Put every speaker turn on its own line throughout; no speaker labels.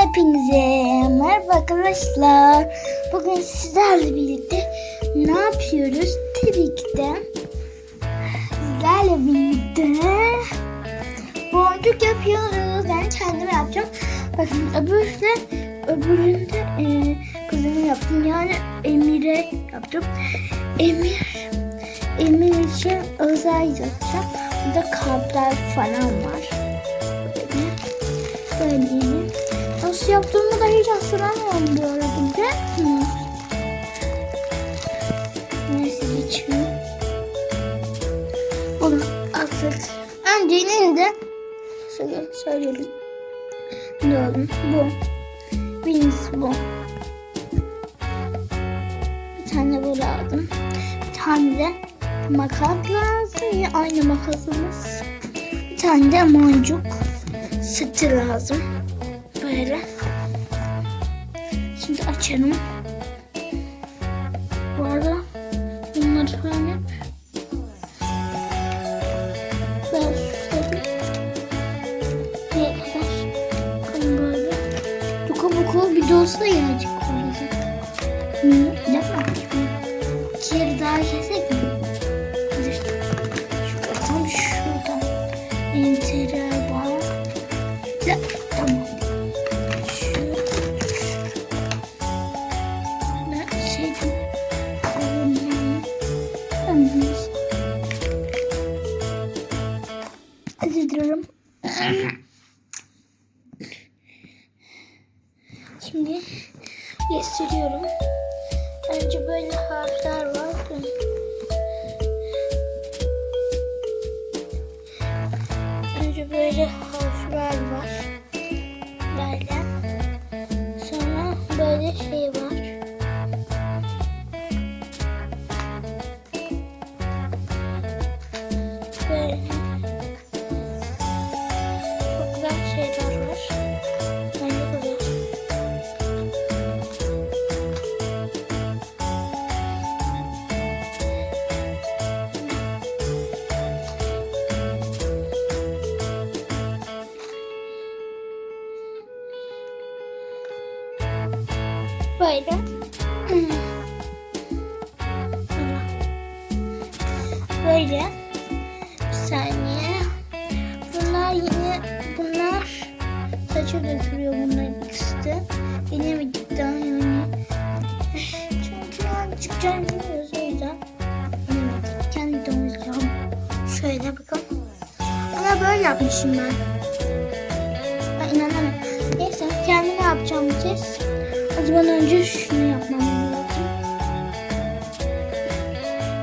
Hepinize merhaba arkadaşlar. Bugün sizlerle birlikte ne yapıyoruz? Tabii ki de sizlerle birlikte boncuk yapıyoruz. Ben kendime yapacağım. Bakın öbüründe öbüründe e, kızımı yaptım. Yani Emir'e yaptım. Emir Emir için özel yapacağım. Burada kalpler falan var. Böyle. Böyle. Nasıl yaptığımı da hiç hatırlamıyorum bu arada biliyor musunuz? Neyse geçiyorum. Bunu asıl. Öncenin de söyle, söyleyelim. Oldu? Bu. Birincisi bu. Bir tane bu lazım. Bir tane de makas lazım. Aynı makasımız. Bir tane de moncuk sıtı lazım. Böyle. Şimdi açalım. Bu arada bunları falan hep ben süsledim. Ne kadar? Buku buku bir de olsa yağcık koyacak. Hı, Şimdi gösteriyorum. Önce böyle harfler var. Önce böyle harfler var. Böyle. Böyle. Böyle. Bir saniye. Bunlar yine bunlar saça dökülüyor bunların ikisi de. Bir cidden yani. Çünkü yani çıkacağını bilmiyoruz o yüzden. Evet, kendi de. Şöyle bakın. Ama böyle yapmışım. Ben O zaman önce şunu yapmam lazım.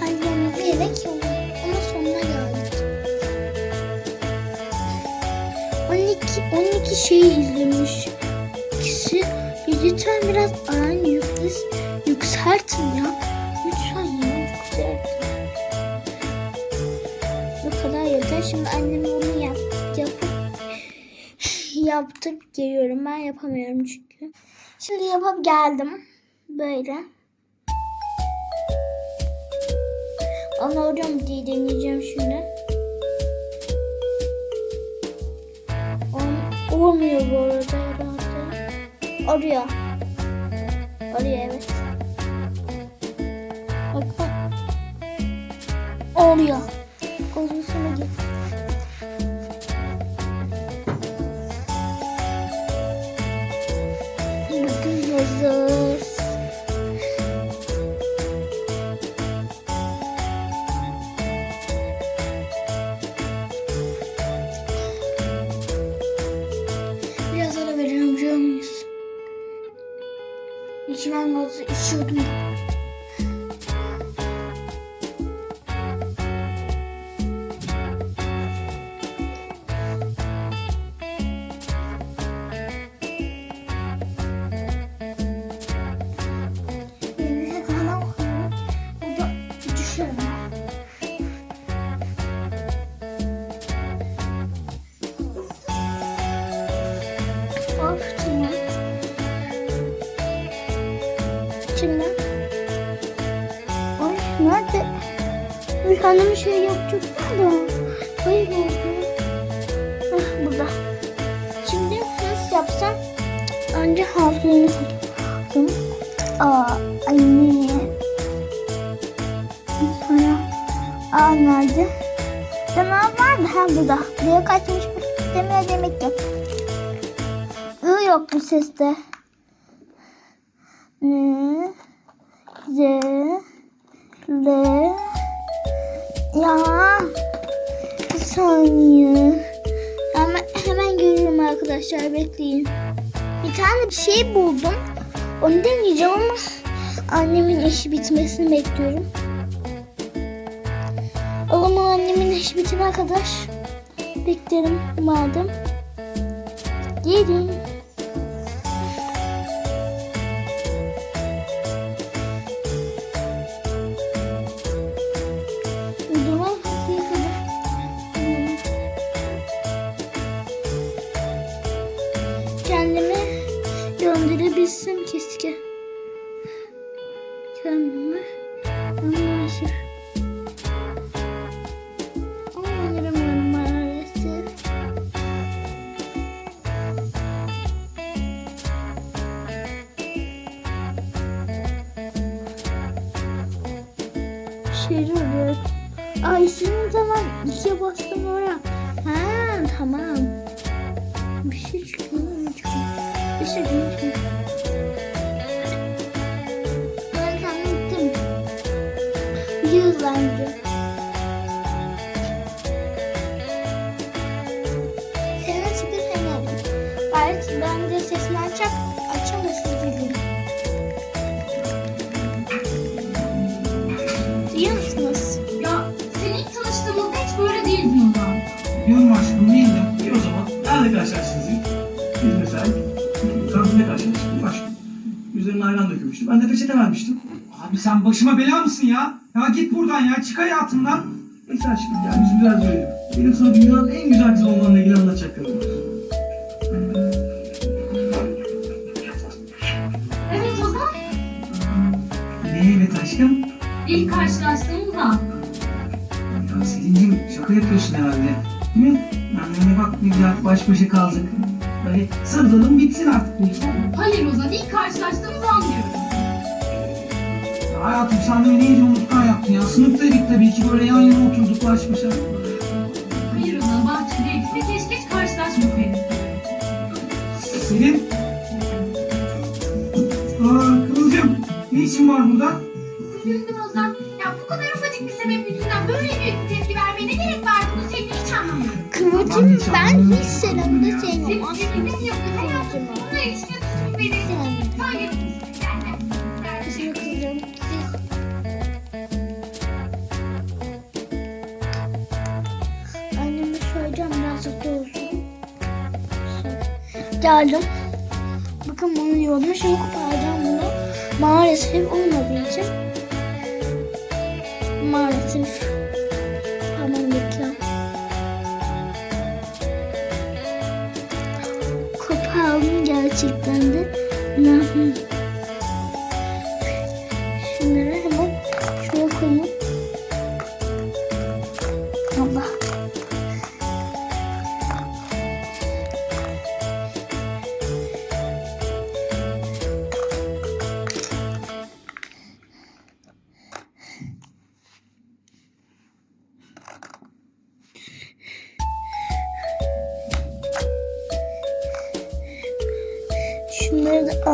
Hallememiz gerek yok. Ama sonuna geldik. 12, 12 şeyi izlemiş. İkisi lütfen biraz yaptıp geliyorum. Ben yapamıyorum çünkü. Şimdi yapıp geldim. Böyle. Mu diye deneyeceğim şimdi. Ol- Olmuyor bu arada herhalde. Oluyor. Oluyor evet. Bakın. Oluyor. Kozusuna git. Bakın Hanım şey yapacaktım da. Kayboldu. Hah burada. Şimdi nasıl yapsam? Önce havlunu tuttum. Aa anne. Sonra aa nerede? Canavar var mı? Ha burada. Buraya kaçmış demiyor demek ki. I yok bu seste. N Z L Ya bir saniye. Hemen, hemen görüyorum arkadaşlar bekleyin. Bir tane bir şey buldum. Onu deneyeceğim ama annemin işi bitmesini bekliyorum. O zaman annemin işi bitene kadar beklerim madem. Gelin. Ay senin zaman ikiye bastım oraya. Ha tamam. Bir şey çıkıyor. Bir şey çıkıyor.
Nerede karşılaştınız? Biz mesela kantinde karşılaştık aşkım. Üzerine ayran dökülmüştü. Ben de peçete vermiştim.
Abi sen başıma bela mısın ya? Ya git buradan ya çık hayatımdan.
Neyse aşkım ya yüzü biraz böyle. Benim sana dünyanın en güzel kızı olmanla ilgili anlatacaklarım var.
Evet Ozan.
Ne evet aşkım?
İlk karşılaştığımız an.
Ya Selin'cim şaka yapıyorsun herhalde. Değil mi? Yani bak ne güzel baş başa kaldık. Böyle sarılalım bitsin artık bu iş.
Hayır Ozan ilk karşılaştığımız an diyorum.
Ya hayatım sen beni iyice unutkan yaptın ya. Sınıftaydık tabii ki böyle yan yana oturduk baş başa.
Hayır Ozan bahçedeydik ve keşke hiç karşılaşmasaydık.
Selin. Aa Kıvılcım. Ne işin var burada?
Üzüldüm Ozan. Hayır. Gelme. Gelme.
Şimdi kızım siz Anneme söyleyeceğim birazcık da olsun. Geldim. Bakın bunu yolunu şimdi koparacağım bunu. Maalesef olmadığı için. Maalesef. சித்தாந்து நான்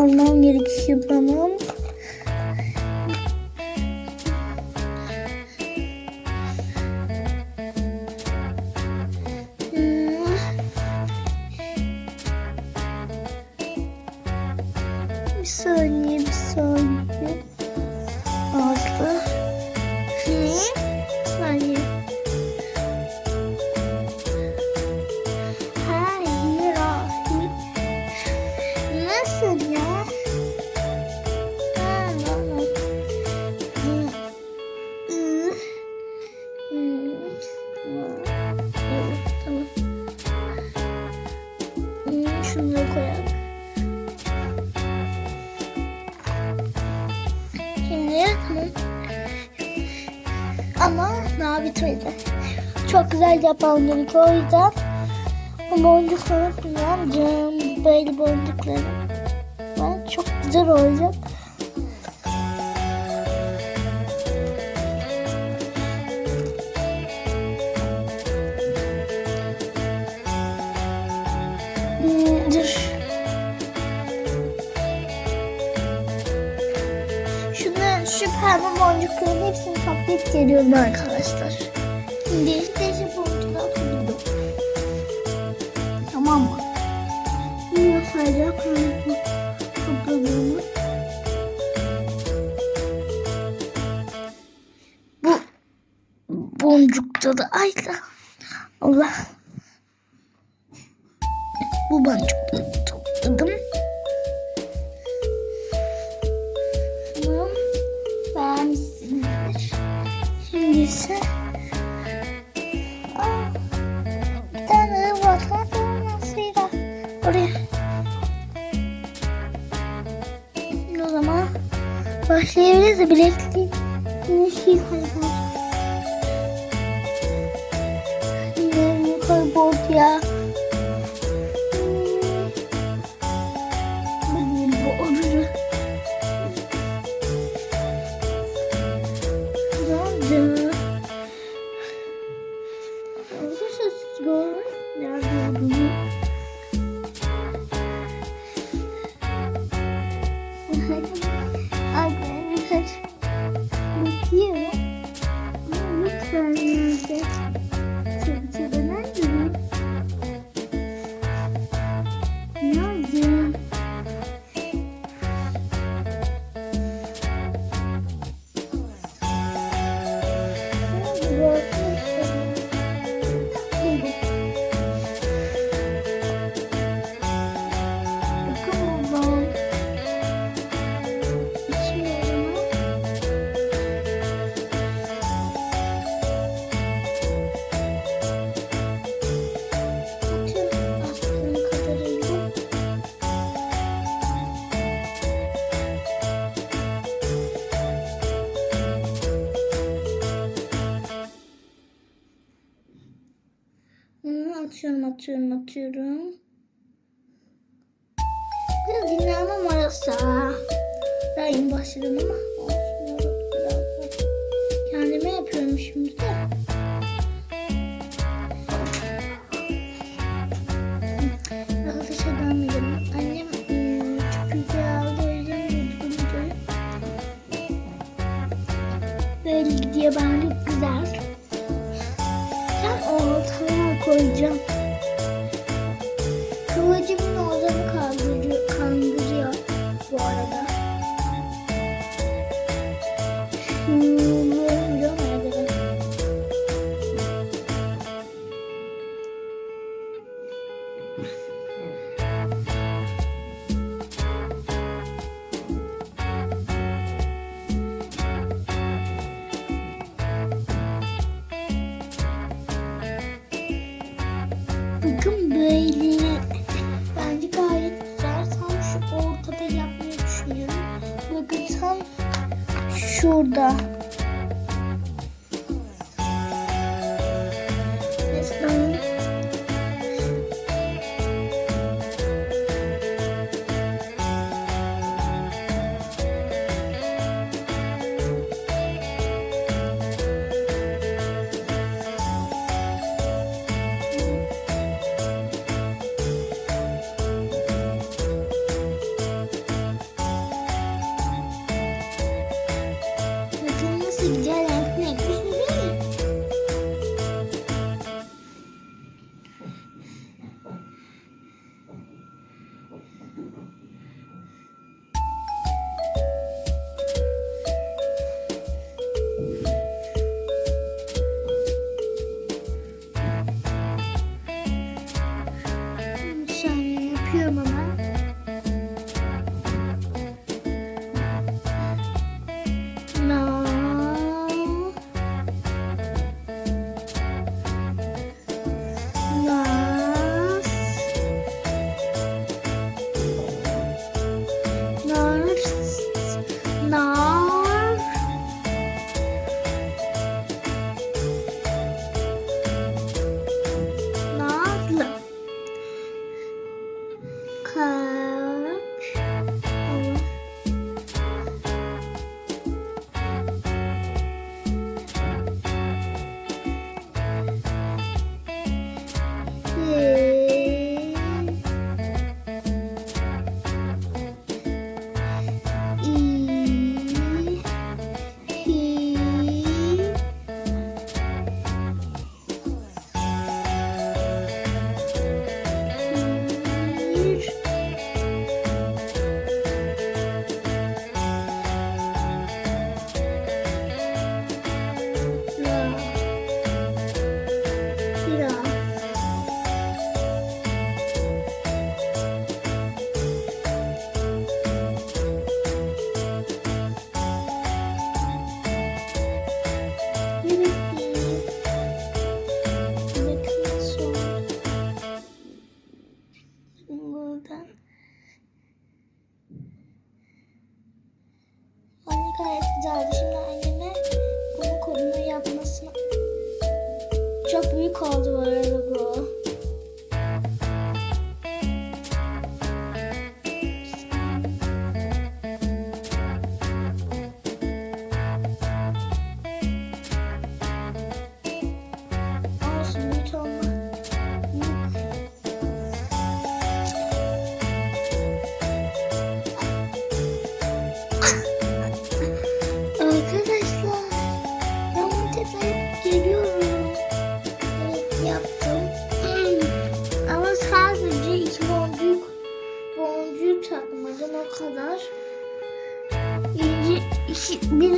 almam gerekiyor bana. Bir saniye, bir saniye. Ağzı. Ne? Daha bitmedi. Çok güzel yapmam gerekiyor o yüzden bu boncukları kullanacağım. Böyle boncukları. Çok güzel olacak. Hmm, Dur. Şunu, şu pembe boncukların hepsini toplayıp geliyorum arkadaşlar. Koydum. Topladığımı. Bu boncukta da ay da Allah. Başlayabiliriz de bilekliği. Yine şey kayboldu. Yine kayboldu ya. Atıyorum atıyorum. Biraz dinlenme molası. Daha yeni başladım ama olsun. Kendime yapıyorum şimdi de. Arkadaşlar devam edelim. Annem ım, çok güzel aldı. O yüzden videoyu. Böyle gidiyor bence güzel. Ben ortaya koyacağım. Şurada.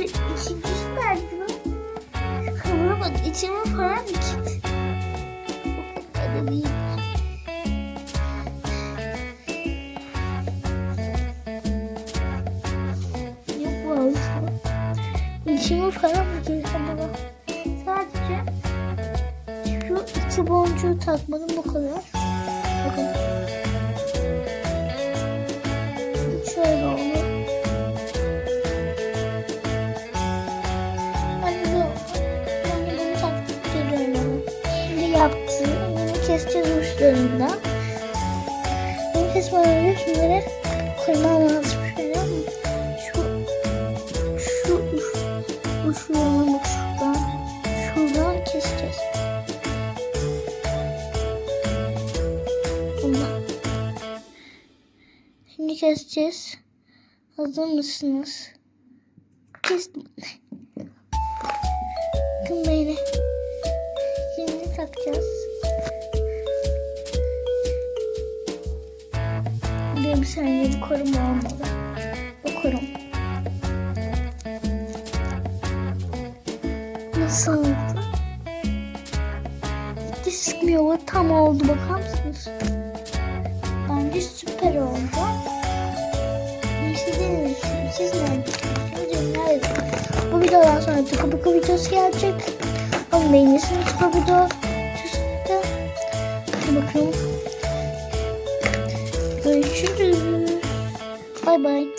Bir, ikincisi nerede lan? Kıvırmadı. İçime falan gitti. O kadar da değil. Yok vallahi. İçime falan acaba? Sadece şu iki boncuğu takmadım bu kadar. Yaptım. Bunu keseceğiz uçlarından. Bunu kesmeden önce şunları koymam lazım. Şöyle şu şu uç, uçlarına bak şuradan. Şuradan keseceğiz. Bundan. Şimdi keseceğiz. Hazır mısınız? Kestim. Bakın böyle. Şimdi takacağız. Bir saniye bir koruma olmalı. Bu korum. Nasıl oldu? Hiç sıkmıyor. Tam oldu bakar mısınız? Bence süper oldu. Siz ne düşünüyorsunuz? Siz ne. Bu videodan sonra tıkı bıkı videosu gelecek. Ama beğenirsiniz bu video. Üstte. bye.